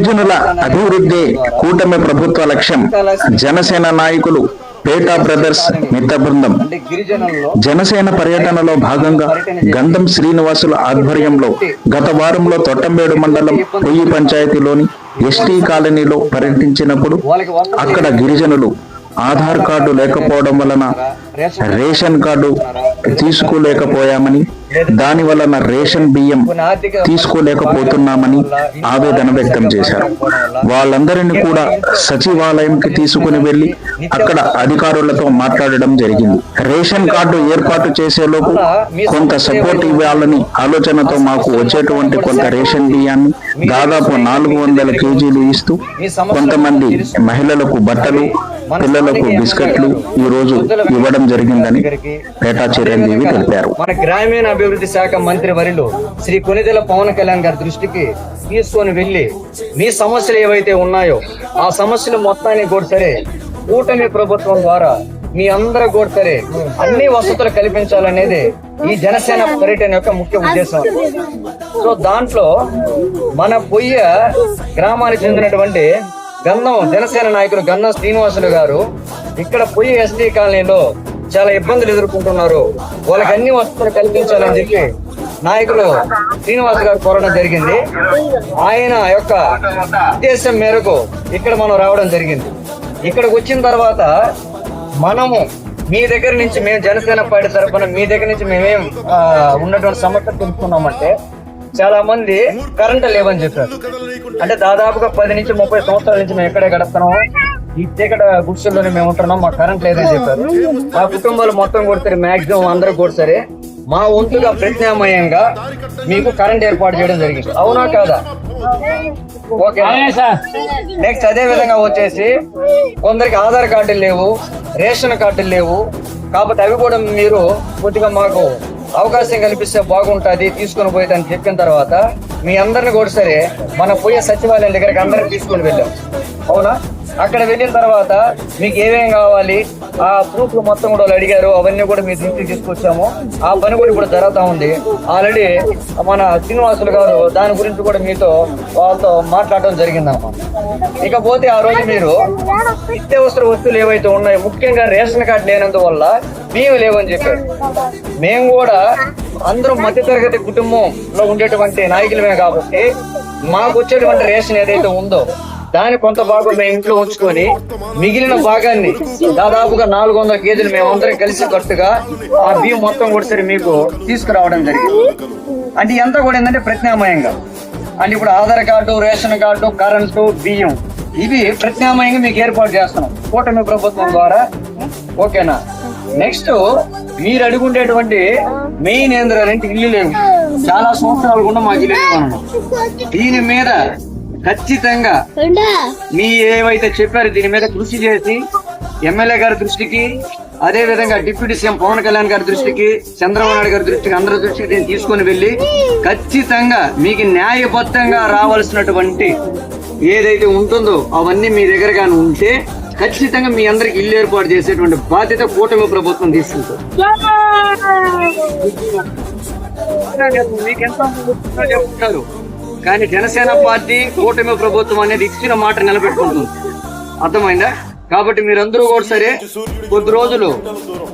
గిరిజనుల అభివృద్ధి కూటమి ప్రభుత్వ లక్ష్యం జనసేన నాయకులు పేటా బ్రదర్స్ మిత్ర బృందం. జనసేన పర్యటనలో భాగంగా గంధం శ్రీనివాసుల ఆధ్వర్యంలో గత వారంలో తొట్టంబేడు మండలం పొయ్యి పంచాయతీలోని ఎస్టీ కాలనీలో పర్యటించినప్పుడు అక్కడ గిరిజనులు ఆధార్ కార్డు లేకపోవడం వలన రేషన్ కార్డు తీసుకోలేకపోయామని దాని వలన రేషన్ బియ్యం తీసుకోలేకపోతున్నామని ఆవేదన వ్యక్తం చేశారు. వాళ్ళందరినీ కూడా సచివాలయంకి తీసుకుని వెళ్ళి అక్కడ అధికారులతో మాట్లాడడం జరిగింది. రేషన్ కార్డు ఏర్పాటు చేసేలోపు కొంత సపోర్ట్ ఇవ్వాలని ఆలోచనతో మాకు వచ్చేటువంటి కొంత రేషన్ బియ్యాన్ని దాదాపు నాలుగు వందల కేజీలు ఇస్తూ కొంతమంది మహిళలకు బట్టలు పిల్లలకు బిస్కెట్లు ఈ రోజు ఇవ్వడం జరిగిందని పేటా చిరంజీవి తెలిపారు. మన గ్రామీణ అభివృద్ధి శాఖ మంత్రి వరిలో శ్రీ కొనిదెల పవన్ కళ్యాణ్ గారి దృష్టికి తీసుకొని వెళ్ళి మీ సమస్యలు ఏవైతే ఉన్నాయో ఆ సమస్యలు మొత్తాన్ని కూడా సరే కూటమి ప్రభుత్వం ద్వారా మీ అందరూ కూడా సరే అన్ని వసతులు కల్పించాలనేది ఈ జనసేన పర్యటన యొక్క ముఖ్య ఉద్దేశం. సో దాంట్లో మన పొయ్య గ్రామానికి చెందినటువంటి గన్నం జనసేన నాయకులు గన్నం శ్రీనివాసులు గారు ఇక్కడ పొయ్యి ఎస్టీ కాలనీలో చాలా ఇబ్బందులు ఎదుర్కొంటున్నారు. వాళ్ళకి అన్ని వసతులు కల్పించాలని చెప్పి నాయకులు శ్రీనివాస్ గారు కోరడం జరిగింది. ఆయన యొక్క ఉద్దేశం మేరకు ఇక్కడ మనం రావడం జరిగింది. ఇక్కడికి వచ్చిన తర్వాత మనము మీ దగ్గర నుంచి మేము జనసేన పార్టీ తరఫున మీ దగ్గర నుంచి మేమేం ఉన్నటువంటి సమస్య తెలుసుకున్నామంటే చాలా మంది కరెంట్ లేవని చెప్పారు. అంటే దాదాపుగా పది నుంచి ముప్పై సంవత్సరాల నుంచి మేము ఎక్కడే గడుపుతున్నాము ఈ చీకట గుడిసెల్లోనే మేము ఉంటున్నాం మాకు కరెంట్ లేదని చెప్పారు. మా కుటుంబాలు మొత్తం కొడతారు మాక్సిమం అందరూ కొడతారు మా వంతుగా ప్రత్యామ్నాయంగా మీకు కరెంట్ ఏర్పాటు చేయడం జరిగింది. అవునా కాదా? ఓకే. నెక్స్ట్ అదే విధంగా వచ్చేసి కొందరికి ఆధార్ కార్డులు లేవు రేషన్ కార్డులు లేవు. కాబట్టి అవి కూడా మీరు కొద్దిగా మాకు అవకాశం కల్పిస్తే బాగుంటుంది తీసుకొని పోయేదని చెప్పిన తర్వాత మీ అందరిని కూడా సరే మనం పోయే సచివాలయం దగ్గరికి అందరిని తీసుకొని వెళ్ళాం. అవునా? అక్కడ వెళ్ళిన తర్వాత మీకు ఏమేమి కావాలి? ఆ ప్రూఫ్లు మొత్తం కూడా వాళ్ళు అడిగారు. అవన్నీ కూడా మీ దృష్టికి తీసుకొచ్చాము. ఆ పని కూడా ఇప్పుడు జరుగుతూ ఉంది. ఆల్రెడీ మన శ్రీనివాసులు గారు దాని గురించి కూడా మీతో వాళ్ళతో మాట్లాడడం జరిగిందన్నమాట ఇకపోతే ఆ రోజు మీరు నిత్యావసర వస్తువులు ఏవైతే ఉన్నాయో ముఖ్యంగా రేషన్ కార్డు లేనందువల్ల బియ్యం లేవని చెప్పారు. మేము కూడా అందరం మధ్యతరగతి కుటుంబంలో ఉండేటువంటి నాయకులమే కాబట్టి మాకు వచ్చేటువంటి రేషన్ ఏదైతే ఉందో దాని కొంత భాగం మేము ఇంట్లో ఉంచుకొని మిగిలిన భాగాన్ని దాదాపుగా నాలుగు వందల కేజీలు మేము అందరం కలిసి కట్టుగా ఆ బియ్యం మొత్తం కూడా మీకు తీసుకురావడం జరిగింది. అంటే ఎంత కూడా ఏంటంటే ప్రత్యామ్నాయంగా. అంటే ఇప్పుడు Aadhaar card ration card current బియ్యం ఇవి ప్రత్యామ్నాయంగా మీకు ఏర్పాటు చేస్తున్నాం. కూటమి ప్రభుత్వం ద్వారా. ఓకేనా? నెక్స్ట్ మీరు అడుగుండేటువంటి మెయిన్ ఏంద్రాలంటే ఇల్లు లేవు. చాలా సంవత్సరాలు కూడా మాకు ఇల్లు లేవు దీని మీద ఖచ్చితంగా. మీ ఏవైతే చెప్పారో దీని మీద కృషి చేసి ఎమ్మెల్యే గారి దృష్టికి అదే విధంగా డిప్యూటీ సీఎం పవన్ కళ్యాణ్ గారి దృష్టికి చంద్రబాబు నాయుడు గారి దృష్టికి అందరి దృష్టికి దీన్ని తీసుకొని వెళ్ళి ఖచ్చితంగా మీకు న్యాయబద్ధంగా రావాల్సినటువంటి ఏదైతే ఉంటుందో అవన్నీ మీ దగ్గర కానీ ఉంటే ఖచ్చితంగా మీ అందరికి ఇల్లు ఏర్పాటు చేసేటువంటి బాధ్యత కూటమి ప్రభుత్వం తీసుకుంటుంది. మీకు ఎంతో మంది చెప్తున్నారు కానీ జనసేన పార్టీ కూటమి ప్రభుత్వం అనేది ఇచ్చిన మాట నిలబెట్టుకుంటుంది. అర్థమైందా? కాబట్టి మీరందరూ కూడా సరే కొద్ది రోజులు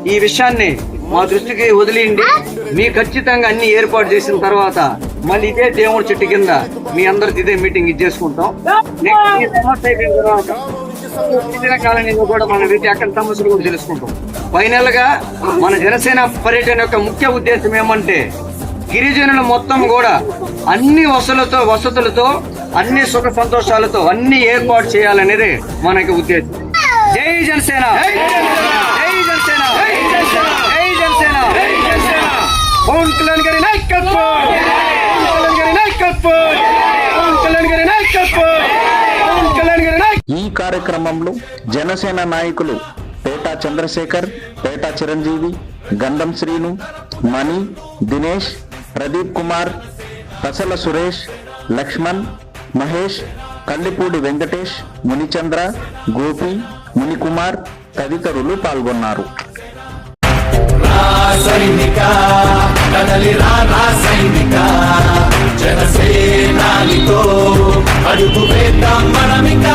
ఈ విషయాన్ని మా దృష్టికి వదిలియండి మీ ఖచ్చితంగా అన్ని ఏర్పాటు చేసిన తర్వాత మళ్ళీ ఇదే దేవుడి చెట్టు కింద మీ అందరికి ఇదే మీటింగ్ ఇచ్చేసుకుంటాం నెక్స్ట్ సమస్య అయిపోయిన తర్వాత గిరిజన కాలనీలో కూడా మనం వెళ్ళి అక్కడ సమస్యలు కూడా తెలుసుకుంటాం. ఫైనల్గా మన జనసేన పర్యటన యొక్క ముఖ్య ఉద్దేశం ఏమంటే గిరిజనులు మొత్తం కూడా అన్ని వసతులతో వసతులతో అన్ని సుఖ సంతోషాలతో అన్ని ఏర్పాటు చేయాలనేది మనకి ఉద్దేశం. జై జనసేన! జై జనసేన! జై జనసేన! పవన్ కళ్యాణ్ గారి నాయకత్వం! పవన్ కళ్యాణ్ గారి నాయకత్వం! పవన్ కళ్యాణ్ గారి నాయకత్వం! పవన్ కళ్యాణ్ గారి నాయకత్వం ఈ కార్యక్రమంలో జనసేన నాయకులు పేటా చంద్రశేఖర్ పేటా చిరంజీవి గంధం శ్రీను మణి దినేష్ ప్రదీప్ కుమార్ పసల సురేష్ లక్ష్మణ్ మహేష్ కల్లిపూడి వెంకటేష్ మునిచంద్ర గోపి మునికుమార్ తదితరులు పాల్గొన్నారు. సైనిక అడుగు వేద్దాం మనమిక.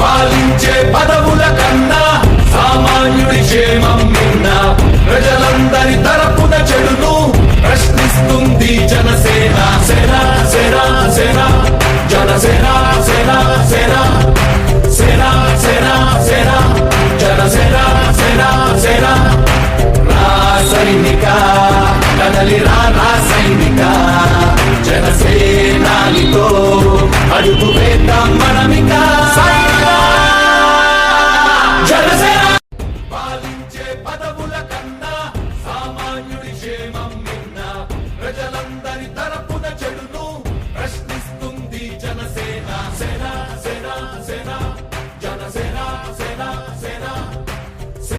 పాలించే పదవుల కన్నా సామాన్యుడి క్షేమం será